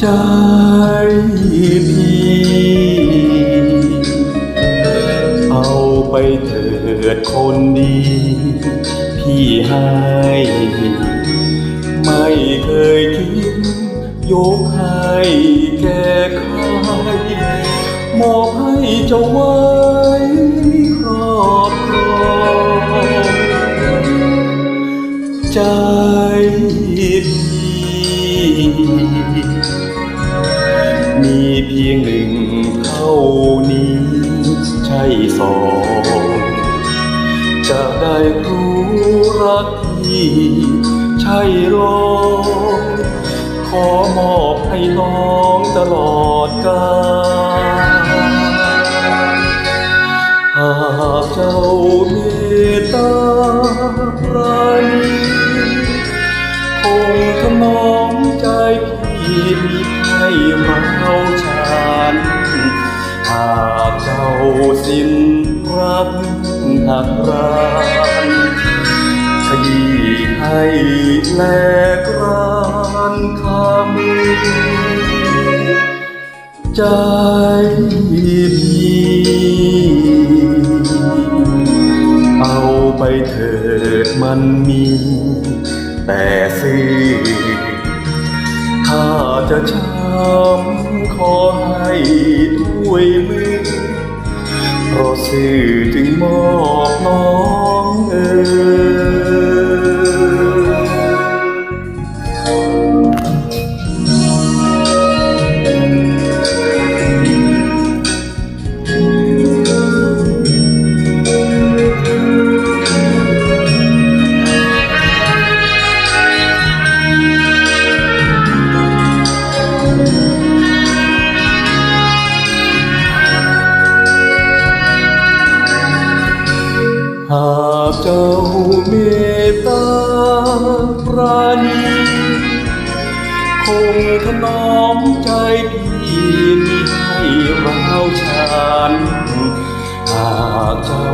ใจพี่ เอาไปเถิดคนดี พี่ให้ ไม่เคยคิดยกให้แก่ใคมอบให้เจ้าไว้ครอบใจพี่ มีเพียงหนึ่งเท่านี้ ใช่สองจะได้รู้รักพี่ใช่รองขอมอบให้น้องตลอดกาลหากเจ้าเมตตาปราณีคงถนอมใจพี่มี ให้เราชานหากเจ้าสิ้นรักหักรานขยี้ให้แลกรานคำใจพี่เอาไปเถิดมันมี แต่ซื่อถ้า จะช้ำขอให้ด้วยมือเพราะสื่อจึงมอบน้องเอ๋ เจ้าเมตตาปราณีคงถนอมใจพี่มีให้เราชานหากเจ้า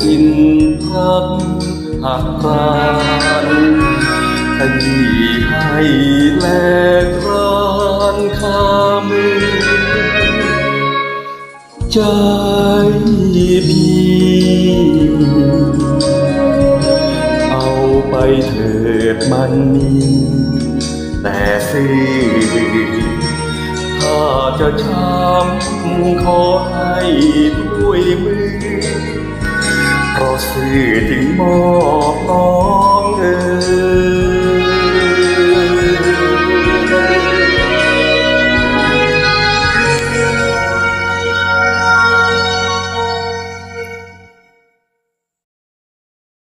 สิ้นรักหักรานขยี้ให้แลกรานข้ามือใจ เถิดมันมีแต่สื่อถ้าจะช้ำขอให้ด้วยมือเพราะสื่อจึงมอบน้อง